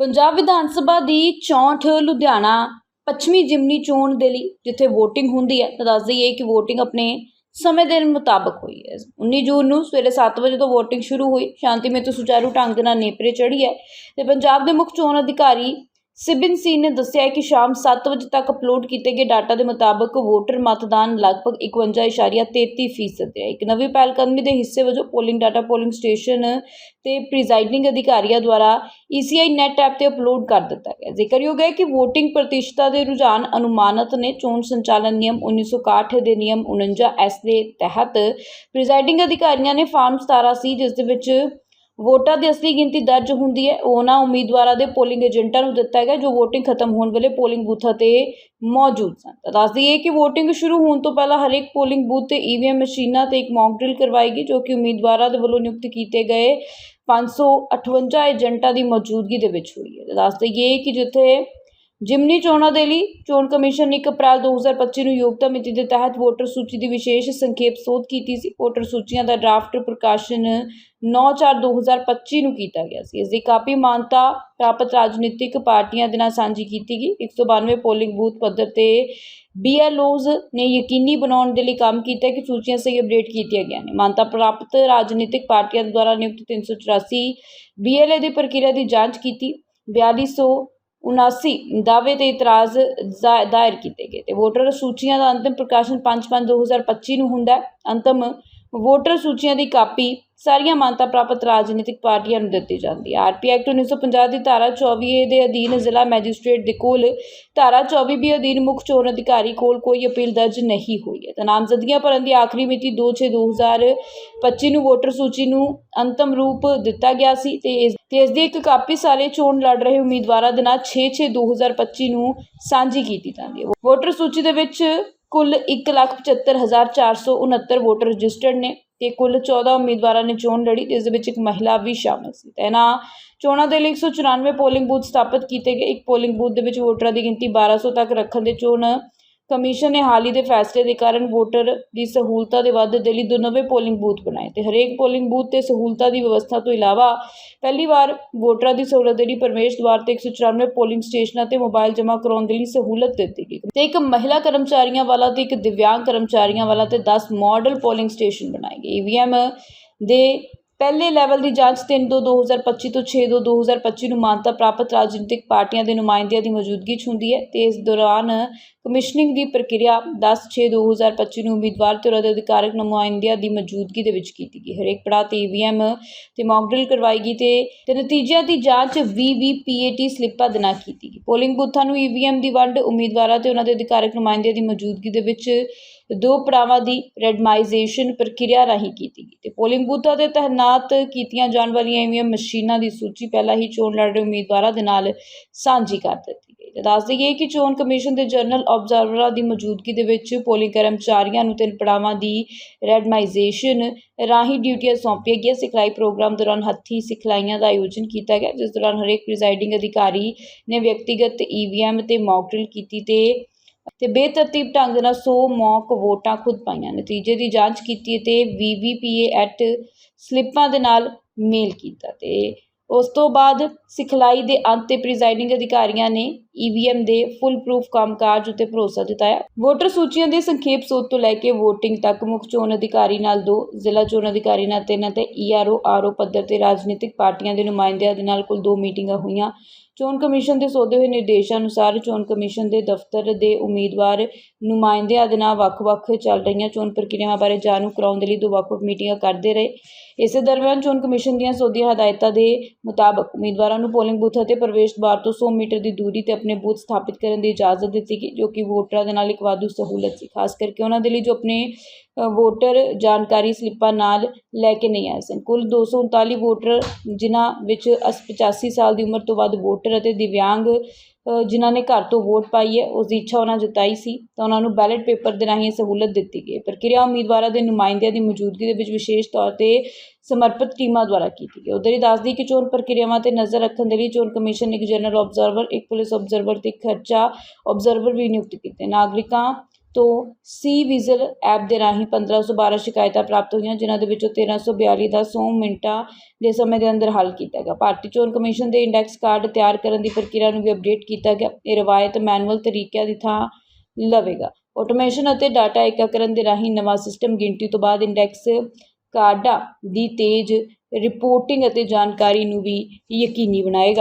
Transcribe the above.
ਪੰਜਾਬ ਵਿਧਾਨ ਸਭਾ ਦੀ 64 ਲੁਧਿਆਣਾ ਪੱਛਮੀ ਜਿਮਨੀ ਚੋਣ ਦੇ ਲਈ ਜਿੱਥੇ VOTING ਹੁੰਦੀ ਹੈ, ਤਾਂ ਦੱਸ ਦਈਏ ਕਿ VOTING ਆਪਣੇ ਸਮੇਂ ਦੇ ਮੁਤਾਬਕ ਹੋਈ ਹੈ। 19 ਜੂਨ ਨੂੰ ਸਵੇਰੇ 7 ਵਜੇ ਤੋਂ VOTING ਸ਼ੁਰੂ ਹੋਈ। ਸ਼ਾਂਤੀਮਈ ਤੇ ਸੁਚਾਰੂ ਢੰਗ ਨਾਲ ਨੇਪਰੇ ਚੜ੍ਹੀ ਹੈ ਤੇ ਪੰਜਾਬ ਦੇ ਮੁੱਖ ਚੋਣ ਅਧਿਕਾਰੀ ਸਿਬਿਨ ਸੀ ਨੇ ਦੱਸਿਆ ਕਿ ਸ਼ਾਮ 7 ਵਜੇ ਤੱਕ ਅਪਲੋਡ ਕੀਤੇ ਗਏ ਡਾਟਾ ਦੇ ਮੁਤਾਬਕ ਵੋਟਰ ਮਤਦਾਨ ਲਗਭਗ 51.33% ਫੀਸਦ ਹੈ। ਇੱਕ ਨਵੀਂ ਪਹਿਲਕਦਮੀ ਦੇ ਹਿੱਸੇ ਵਜੋਂ ਪੋਲਿੰਗ ਡਾਟਾ ਪੋਲਿੰਗ ਸਟੇਸ਼ਨ ਤੇ ਪ੍ਰੀਜ਼ਾਈਡਿੰਗ ਅਧਿਕਾਰੀਆਂ ਦੁਆਰਾ ECI ਨੈਟ ਐਪ ਤੇ ਅਪਲੋਡ ਕਰ ਦਿੱਤਾ ਗਿਆ। ਜ਼ਿਕਰਯੋਗ ਹੈ ਕਿ VOTING ਪ੍ਰਤੀਸ਼ਤਾ ਦੇ ਰੁਝਾਨ ਅਨੁਮਾਨਤ ਨੇ। ਚੋਣ ਸੰਚਾਲਨ ਨਿਯਮ 1961 ਦੇ ਨਿਯਮ 49 ਐਸ ਦੇ ਤਹਿਤ ਪ੍ਰੀਜ਼ਾਈਡਿੰਗ ਅਧਿਕਾਰੀਆਂ ਨੇ ਫਾਰਮ 17 ਸੀ, ਜਿਸ ਦੇ ਵਿੱਚ ਵੋਟਾਂ ਦੀ ਅਸਲੀ ਗਿਣਤੀ ਦਰਜ ਹੁੰਦੀ ਹੈ। ਉਹਨਾਂ ਉਮੀਦਵਾਰਾਂ ਦੇ ਪੋਲਿੰਗ ਏਜੰਟਾਂ ਨੂੰ ਦਿੱਤਾ ਗਿਆ, ਜੋ VOTING ਖਤਮ ਹੋਣ ਵੇਲੇ ਪੋਲਿੰਗ ਬੂਥਾਂ ਤੇ ਮੌਜੂਦ ਸਨ। ਤਾਂ ਦੱਸ ਦਈਏ ਕਿ VOTING ਸ਼ੁਰੂ ਹੋਣ ਤੋਂ ਪਹਿਲਾਂ ਹਰੇਕ ਪੋਲਿੰਗ ਬੂਥ ਤੇ EVM ਮਸ਼ੀਨਾਂ ਤੇ ਇੱਕ ਮੌਕ ਡਰਿਲ ਕਰਵਾਈ ਗਈ, ਜੋ ਕਿ ਉਮੀਦਵਾਰਾਂ ਦੇ ਵੱਲੋਂ ਨਿਯੁਕਤ ਕੀਤੇ ਗਏ 558 ਏਜੰਟਾਂ ਦੀ ਮੌਜੂਦਗੀ ਦੇ ਵਿੱਚ ਹੋਈ ਹੈ। ਦੱਸ ਦਈਏ ਕਿ ਜਿੱਥੇ ਜਿਮਨੀ ਚੋਣਾਂ ਦੇ ਲਈ ਚੋਣ ਕਮਿਸ਼ਨ ਨੇ 1 ਅਪ੍ਰੈਲ 2025 ਨੂੰ ਯੋਗਤਾ ਮਿਤੀ ਦੇ ਤਹਿਤ ਵੋਟਰ ਸੂਚੀ ਦੀ ਵਿਸ਼ੇਸ਼ ਸੰਖੇਪ ਸੋਧ ਕੀਤੀ ਸੀ। ਵੋਟਰ ਸੂਚੀਆਂ ਦਾ ਡਰਾਫਟ ਪ੍ਰਕਾਸ਼ਨ 9/4/2025 ਨੂੰ ਕੀਤਾ ਗਿਆ ਸੀ। ਇਸ ਦੀ ਕਾਪੀ ਮਾਨਤਾ ਪ੍ਰਾਪਤ ਰਾਜਨੀਤਿਕ ਪਾਰਟੀਆਂ ਦੇ ਨਾਲ ਸਾਂਝੀ ਕੀਤੀ ਗਈ। 192 ਪੋਲਿੰਗ ਬੂਥ ਪੱਧਰ ਤੇ BLOs ਨੇ ਯਕੀਨੀ ਬਣਾਉਣ ਦੇ ਲਈ ਕੰਮ ਕੀਤਾ ਕਿ ਸੂਚੀਆਂ ਸਹੀ ਅਪਡੇਟ ਕੀਤੀਆਂ ਗਈਆਂ ਨੇ। ਮਾਨਤਾ ਪ੍ਰਾਪਤ ਰਾਜਨੀਤਿਕ ਪਾਰਟੀਆਂ ਦੁਆਰਾ ਨਿਯੁਕਤ 384 BLA ਦੀ ਪ੍ਰਕਿਰਿਆ ਦੀ ਜਾਂਚ ਕੀਤੀ। 4200 ਉਨਾਸੀ ਦਾਅਵੇ ਤੇ ਇਤਰਾਜ਼ ਜ਼ਾ- ਦਾਇਰ ਕੀਤੇ ਗਏ ਤੇ ਵੋਟਰ ਸੂਚੀਆਂ ਦਾ ਅੰਤਿਮ ਪ੍ਰਕਾਸ਼ਨ 5/5/2025 ਨੂੰ ਹੁੰਦਾ ਹੈ। ਅੰਤਮ ਵੋਟਰ ਸੂਚੀਆਂ ਦੀ ਕਾਪੀ ਸਾਰੀਆਂ ਮਾਨਤਾ ਪ੍ਰਾਪਤ ਰਾਜਨੀਤਿਕ ਪਾਰਟੀਆਂ ਨੂੰ ਦਿੱਤੀ ਜਾਂਦੀ ਹੈ। ਆਰਪੀ ਐਕਟ 1950 ਦੀ ਧਾਰਾ 24 ਏ ਦੇ ਅਧੀਨ ਜ਼ਿਲ੍ਹਾ ਮੈਜਿਸਟ੍ਰੇਟ ਦੇ ਕੋਲ ਧਾਰਾ 24 ਬੀ ਅਧੀਨ ਮੁੱਖ ਚੋਣ ਅਧਿਕਾਰੀ ਕੋਲ ਕੋਈ ਅਪੀਲ ਦਰਜ ਨਹੀਂ ਹੋਈ ਹੈ। ਤਾਂ ਨਾਮਜ਼ਦਗੀਆਂ ਭਰਨ ਦੀ ਆਖਰੀ ਮਿਤੀ 2/6/2025 ਨੂੰ ਵੋਟਰ ਸੂਚੀ ਨੂੰ ਅੰਤਮ ਰੂਪ ਦਿੱਤਾ ਗਿਆ ਸੀ ਤੇ ਇਸ ਤੇ ਇਸ ਦੀ ਇੱਕ ਕਾਪੀ ਸਾਰੇ ਚੋਣ ਲੜ ਰਹੇ ਉਮੀਦਵਾਰਾਂ ਦੇ ਨਾਲ 6/6/2025 ਨੂੰ ਸਾਂਝੀ ਕੀਤੀ ਜਾਂਦੀ ਹੈ। ਵੋਟਰ ਸੂਚੀ ਦੇ ਵਿੱਚ ਕੁੱਲ 175469 ਵੋਟਰ ਰਜਿਸਟਰਡ ਨੇ ਤੇ ਕੁੱਲ 14 ਉਮੀਦਵਾਰਾਂ ਨੇ ਚੋਣ ਲੜੀ ਜਿਸ ਦੇ ਵਿੱਚ ਇੱਕ ਮਹਿਲਾ ਵੀ ਸ਼ਾਮਲ ਸੀ। ਤੇ ਇਹਨਾਂ ਚੋਣਾਂ ਦੇ ਲਈ 194 ਪੋਲਿੰਗ ਬੂਥ ਸਥਾਪਿਤ ਕੀਤੇ ਗਏ। ਇੱਕ ਪੋਲਿੰਗ ਬੂਥ ਦੇ ਵਿੱਚ ਵੋਟਰਾਂ ਦੀ ਗਿਣਤੀ 1200 ਤੱਕ ਰੱਖਣ ਦੇ ਚੋਣ ਕਮਿਸ਼ਨ ਨੇ ਹਾਲ ਹੀ ਦੇ ਫੈਸਲੇ ਦੇ ਕਾਰਨ ਵੋਟਰ ਦੀ ਸਹੂਲਤਾਂ ਦੇ ਵਾਧੇ ਦੇ ਲਈ ਦੋ ਨਵੇਂ ਪੋਲਿੰਗ ਬੂਥ ਬਣਾਏ ਤੇ ਹਰੇਕ ਪੋਲਿੰਗ ਬੂਥ ਤੇ ਸਹੂਲਤਾਂ ਦੀ ਵਿਵਸਥਾ ਤੋਂ ਇਲਾਵਾ ਪਹਿਲੀ ਵਾਰ ਵੋਟਰਾਂ ਦੀ ਸਹੂਲਤ ਦੇ ਲਈ ਪ੍ਰਵੇਸ਼ ਦੁਆਰ ਤੇ 194 ਪੋਲਿੰਗ ਸਟੇਸ਼ਨਾਂ ਤੇ ਮੋਬਾਈਲ ਜਮ੍ਹਾਂ ਕਰਾਉਣ ਦੇ ਲਈ ਸਹੂਲਤ ਦਿੱਤੀ ਗਈ। ਤੇ ਇੱਕ ਮਹਿਲਾ ਕਰਮਚਾਰੀਆਂ ਵਾਲਾ ਤੇ ਇੱਕ ਦਿਵਿਆਂਗ ਕਰਮਚਾਰੀਆਂ ਵਾਲਾ ਤੇ 10 ਮਾਡਲ ਪੋਲਿੰਗ ਸਟੇਸ਼ਨ ਬਣਾਏ ਗਏ। ਈਵੀਐਮ ਦੇ ਪਹਿਲੇ ਲੈਵਲ ਦੀ ਜਾਂਚ 3/2/2025 ਤੋਂ 6/2/2025 ਨੂੰ ਮਾਨਤਾ ਪ੍ਰਾਪਤ ਰਾਜਨੀਤਿਕ ਪਾਰਟੀਆਂ ਦੇ ਨੁਮਾਇੰਦਿਆਂ ਦੀ ਮੌਜੂਦਗੀ 'ਚ ਹੁੰਦੀ ਹੈ ਤੇ ਇਸ ਦੌਰਾਨ ਕਮਿਸ਼ਨਿੰਗ ਦੀ ਪ੍ਰਕਿਰਿਆ 10/6/2025 ਨੂੰ ਉਮੀਦਵਾਰ ਤੇ ਉਹਨਾਂ ਦੇ ਅਧਿਕਾਰਕ ਨੁਮਾਇੰਦਿਆਂ ਦੀ ਮੌਜੂਦਗੀ ਦੇ ਵਿੱਚ ਕੀਤੀ ਗਈ। ਹਰੇਕ ਪੜਾਅ ਤੇ ਈਵੀਐਮ ਤੇ ਮੌਕ ਡਰਿਲ ਕਰਵਾਈ ਗਈ ਤੇ ਤੇ ਨਤੀਜਿਆਂ ਦੀ ਜਾਂਚ ਵੀਵੀਪੀਏਟੀ ਸਲਿੱਪਾਂ ਦੇ ਨਾਲ ਕੀਤੀ ਗਈ। ਪੋਲਿੰਗ ਬੂਥਾਂ ਨੂੰ ਈਵੀਐਮ ਦੀ ਵੰਡ ਉਮੀਦਵਾਰਾਂ ਤੇ ਉਹਨਾਂ ਦੇ ਅਧਿਕਾਰਕ ਨੁਮਾਇੰਦਿਆਂ ਦੀ ਮੌਜੂਦਗੀ ਦੇ ਵਿੱਚ ਦੋ ਪੜਾਵਾਂ ਦੀ ਰੈਡਮਾਈਜੇਸ਼ਨ ਪ੍ਰਕਿਰਿਆ ਰਾਹੀਂ ਕੀਤੀ ਗਈ ਤੇ ਪੋਲਿੰਗ ਬੂਥਾਂ ਤੇ ਤਹਿਨਾਤ ਕੀਤੀਆਂ ਜਾਣ ਵਾਲੀਆਂ ਈਵੀਐਮ ਮਸ਼ੀਨਾਂ ਦੀ ਸੂਚੀ ਪਹਿਲਾਂ ਹੀ ਚੋਣ ਲੜ ਰਹੇ ਉਮੀਦਵਾਰਾਂ ਦੇ ਨਾਲ ਸਾਂਝੀ ਕਰ ਦਿੱਤੀ ਗਈ ਤੇ ਦੱਸ ਦਈਏ ਕਿ ਚੋਣ ਕਮਿਸ਼ਨ ਦੇ ਜਨਰਲ ਆਬਜ਼ਰਵਰਾਂ ਦੀ ਮੌਜੂਦਗੀ ਦੇ ਵਿੱਚ ਪੋਲਿੰਗ ਕਰਮਚਾਰੀਆਂ ਨੂੰ ਤਿੰਨ ਪੜਾਵਾਂ ਦੀ ਰੈਡਮਾਈਜੇਸ਼ਨ ਰਾਹੀਂ ਡਿਊਟੀਆਂ ਸੌਂਪੀਆਂ ਗਈਆਂ। ਸਿਖਲਾਈ ਪ੍ਰੋਗਰਾਮ ਦੌਰਾਨ ਹੱਥੀ ਸਿਖਲਾਈਆਂ ਦਾ ਆਯੋਜਨ ਕੀਤਾ ਗਿਆ, ਜਿਸ ਦੌਰਾਨ ਹਰੇਕ ਪ੍ਰੀਜ਼ਾਈਡਿੰਗ ਅਧਿਕਾਰੀ ਨੇ ਵਿਅਕਤੀਗਤ ਈਵੀਐਮ ਤੇ ਮੌਕ ਡਰਿਲ ਕੀਤੀ ਤੇ ਤੇ ਬੇਤਰਤੀਬ ਢੰਗ ਨਾਲ 100 ਮੌਕ ਵੋਟਾਂ ਖੁਦ ਪਾਈਆਂ। ਨਤੀਜੇ ਦੀ ਜਾਂਚ ਕੀਤੀ ਤੇ ਵੀਵੀਪੀਏ ਐਟ ਸਲਿੱਪਾਂ ਦੇ ਨਾਲ ਮੇਲ ਕੀਤਾ ਤੇ ਉਸ ਤੋਂ ਬਾਅਦ ਸਿਖਲਾਈ ਦੇ ਅੰਤ ਤੇ ਪ੍ਰੀਜ਼ਾਈਡਿੰਗ ਅਧਿਕਾਰੀਆਂ ਨੇ ਈਵੀਐਮ ਦੇ ਫੁੱਲ ਪ੍ਰੂਫ ਕੰਮਕਾਜ ਉਤੇ ਭਰੋਸਾ ਜਤਾਇਆ। ਵੋਟਰ ਸੂਚੀਆਂ ਦੇ ਸੰਖੇਪ ਸੋਧ ਤੋਂ ਲੈ ਕੇ VOTING ਤੱਕ ਮੁੱਖ ਚੋਣ ਅਧਿਕਾਰੀ ਨਾਲ ਦੋ, ਜ਼ਿਲ੍ਹਾ ਚੋਣ ਅਧਿਕਾਰੀ ਨਾਲ ਤਿੰਨ ਅਤੇ ਈਆਰਓ ਆਰਓ ਪੱਧਰ ਤੇ ਰਾਜਨੀਤਿਕ ਪਾਰਟੀਆਂ ਦੇ ਨੁਮਾਇੰਦਿਆਂ ਦੇ ਨਾਲ ਕੁੱਲ ਦੋ ਮੀਟਿੰਗਾਂ ਹੋਈਆਂ। ਚੋਣ ਕਮਿਸ਼ਨ ਦੇ ਸੋਧੇ ਹੋਏ ਨਿਰਦੇਸ਼ਾਂ ਅਨੁਸਾਰ ਚੋਣ ਕਮਿਸ਼ਨ ਦੇ ਦਫ਼ਤਰ ਦੇ ਉਮੀਦਵਾਰ ਨੁਮਾਇੰਦਿਆਂ ਦੇ ਨਾਲ ਵੱਖ-ਵੱਖ ਚੱਲ ਰਹੀਆਂ ਚੋਣ ਪ੍ਰਕਿਰਿਆਵਾਂ ਬਾਰੇ ਜਾਣੂ ਕਰਾਉਣ ਦੇ ਲਈ ਦੋ ਵੱਖ-ਵੱਖ ਮੀਟਿੰਗਾਂ ਕਰਦੇ ਰਹੇ। ਇਸੇ ਦਰਮਿਆਨ ਚੋਣ ਕਮਿਸ਼ਨ ਦੀਆਂ ਸੋਧੀਆਂ ਹਦਾਇਤਾਂ ਦੇ ਮੁਤਾਬਕ ਉਮੀਦਵਾਰਾਂ ਨੂੰ ਪੋਲਿੰਗ ਬੂਥ ਅਤੇ ਪ੍ਰਵੇਸ਼ ਦੁਆਰ ਤੋਂ 100 ਮੀਟਰ ਦੀ ਦੂਰੀ ਤੇ ਆਪਣੇ ਬੂਥ ਸਥਾਪਿਤ ਕਰਨ ਦੀ ਇਜਾਜ਼ਤ ਦਿੱਤੀ ਗਈ, ਜੋ ਕਿ ਵੋਟਰਾਂ ਦੇ ਨਾਲ ਇੱਕ ਵਾਧੂ ਸਹੂਲਤ ਸੀ, ਖਾਸ ਕਰਕੇ ਉਹਨਾਂ ਦੇ ਲਈ ਜੋ ਆਪਣੇ ਵੋਟਰ ਜਾਣਕਾਰੀ ਸਲਿੱਪਾਂ ਨਾਲ ਲੈ ਕੇ ਨਹੀਂ ਆਏ ਸਨ। ਕੁੱਲ 239 ਵੋਟਰ, ਜਿਨ੍ਹਾਂ ਵਿੱਚ 85 ਸਾਲ ਦੀ ਉਮਰ ਤੋਂ ਵੱਧ ਵੋਟਰ ਅਤੇ ਦਿਵਿਆਂਗ ਜਿਨ੍ਹਾਂ ਨੇ ਘਰ ਤੋਂ ਵੋਟ ਪਾਈ ਹੈ, ਉਸ ਦੀ ਇੱਛਾ ਉਹਨਾਂ ਜਤਾਈ ਸੀ, ਤਾਂ ਉਹਨਾਂ ਨੂੰ ਬੈਲਟ ਪੇਪਰ ਦੇ ਰਾਹੀਂ ਸਹੂਲਤ ਦਿੱਤੀ ਗਈ ਪ੍ਰਕਿਰਿਆ ਉਮੀਦਵਾਰਾਂ ਦੇ ਨੁਮਾਇੰਦਿਆਂ ਦੀ ਮੌਜੂਦਗੀ ਦੇ ਵਿੱਚ ਵਿਸ਼ੇਸ਼ ਤੌਰ ਤੇ ਸਮਰਪਿਤ ਟੀਮਾਂ ਦੁਆਰਾ ਕੀਤੀ ਗਈ। ਉਧਰ ਹੀ ਦੱਸਦੀ ਕਿ ਚੋਣ ਪ੍ਰਕਿਰਿਆਵਾਂ ਤੇ ਨਜ਼ਰ ਰੱਖਣ ਦੇ ਲਈ ਚੋਣ ਕਮਿਸ਼ਨ ਨੇ ਇੱਕ ਜਨਰਲ ਆਬਜ਼ਰਵਰ ਇੱਕ ਪੁਲਿਸ ਆਬਜ਼ਰਵਰ ਤੇ ਇੱਕ ਖਰਚਾ ਆਬਜ਼ਰਵਰ ਵੀ ਨਿਯੁਕਤ ਕੀਤੇ। ਨਾਗਰਿਕਾਂ ਤੋਂ ਸੀ ਵਿਜ਼ਲ ਐਪ ਦੇ ਰਾਹੀਂ 1512 ਸ਼ਿਕਾਇਤਾਂ ਪ੍ਰਾਪਤ ਹੋਈਆਂ, ਜਿਨ੍ਹਾਂ ਦੇ ਵਿੱਚੋਂ 1342 ਦਾ 100 ਮਿੰਟਾਂ ਦੇ ਸਮੇਂ ਦੇ ਅੰਦਰ ਹੱਲ ਕੀਤਾ ਗਿਆ। ਭਾਰਤੀ ਚੋਣ ਕਮਿਸ਼ਨ ਦੇ ਇੰਡੈਕਸ ਕਾਰਡ ਤਿਆਰ ਕਰਨ ਦੀ ਪ੍ਰਕਿਰਿਆ ਨੂੰ ਵੀ ਅਪਡੇਟ ਕੀਤਾ ਗਿਆ। ਇਹ ਰਵਾਇਤ ਮੈਨੂਅਲ ਤਰੀਕਿਆਂ ਦੀ ਥਾਂ ਲਵੇਗਾ। ਆਟੋਮੇਸ਼ਨ ਅਤੇ ਡਾਟਾ ਏਕਾਕਰਨ ਦੇ ਰਾਹੀਂ ਨਵਾਂ ਸਿਸਟਮ ਗਿਣਤੀ ਤੋਂ ਬਾਅਦ ਇੰਡੈਕਸ ਕਾਰਡਾਂ ਦੀ ਤੇਜ਼ ਰਿਪੋਰਟਿੰਗ ਅਤੇ ਜਾਣਕਾਰੀ ਨੂੰ ਵੀ ਯਕੀਨੀ ਬਣਾਏਗਾ।